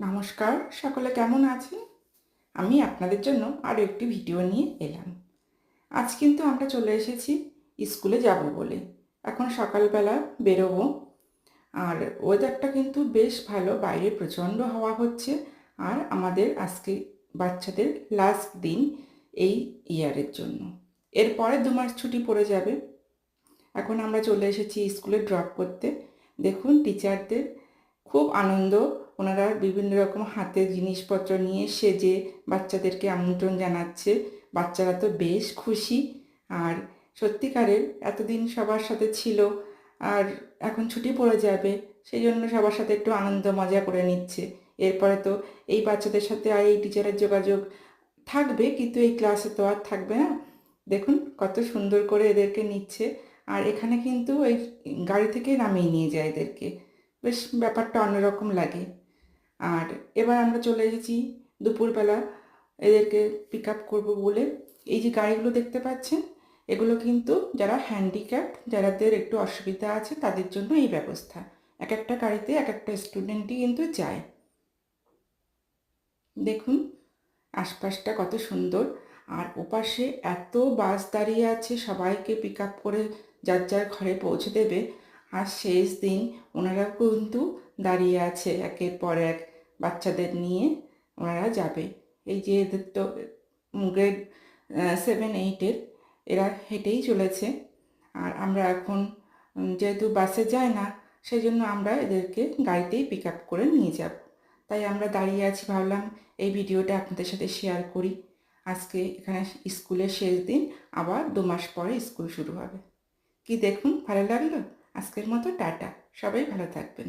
নমস্কার, সকলে কেমন আছেন? আমি আপনাদের জন্য আরও একটি ভিডিও নিয়ে এলাম। আজ কিন্তু আমরা চলে এসেছি স্কুলে যাব বলে। এখন সকালবেলা বেরোবো। আর ওয়েদারটা কিন্তু বেশ ভালো, বাইরে প্রচণ্ড হাওয়া হচ্ছে। আর আমাদের আজকে বাচ্চাদের লাস্ট দিন এই ইয়ারের জন্য। এরপরে দু মাস ছুটি পড়ে যাবে। এখন আমরা চলে এসেছি স্কুলে ড্রপ করতে। দেখুন টিচারদের খুব আনন্দ ওনারা বিভিন্ন রকম হাতের জিনিসপত্র নিয়ে সেজে বাচ্চাদেরকে আমন্ত্রণ জানাচ্ছে। বাচ্চারা তো বেশ খুশি। আর সত্যিকারের এতদিন সবার সাথে ছিল আর এখন ছুটি পড়ে যাবে, সেই জন্য সবার সাথে একটু আনন্দ মজা করে নিচ্ছে। এরপরে তো এই বাচ্চাদের সাথে আর এই টিচারের যোগাযোগ থাকবে, কিন্তু এই ক্লাসে তো আর থাকবে না। দেখুন কত সুন্দর করে এদেরকে নিচ্ছে। আর এখানে কিন্তু ওই গাড়ি থেকে নামিয়ে নিয়ে যায় এদেরকে। বেশ ব্যাপারটা অন্যরকম লাগে। আর এবার আমরা চলে এসেছি দুপুরবেলা এদেরকে পিক আপ করব বলে। এই যে গাড়িগুলো দেখতে পাচ্ছেন, এগুলো কিন্তু যারা হ্যান্ডিক্যাপ যারাদের একটু অসুবিধা আছে, তাদের জন্য এই ব্যবস্থা। এক একটা গাড়িতে এক একটা স্টুডেন্টই কিন্তু যায়। দেখুন, আশপাশটা কত সুন্দর। আর ওপাশে এত বাস দাঁড়িয়ে আছে, সবাইকে পিক আপ করে যার যার ঘরে পৌঁছে দেবে। আর শেষ দিন ওনারা কিন্তু দাঁড়িয়ে আছে একের পর এক বাচ্চাদের নিয়ে ওনারা যাবে। এই যে এদের তো গ্রেড সেভেন এইটের এরা হেঁটেই চলেছে। আর আমরা এখন যেহেতু বাসে যায় না সেই জন্য আমরা এদেরকে গাড়িতেই পিক আপ করে নিয়ে যাব। তাই আমরা দাঁড়িয়ে আছি, ভাবলাম এই ভিডিওটা আপনাদের সাথে শেয়ার করি। আজকে এখানে স্কুলের শেষ দিন, আবার দু মাস পরে স্কুল শুরু হবে। কি দেখুন, ভালো লাগল? আজকের মতো টাটা সবাই ভালো থাকবেন।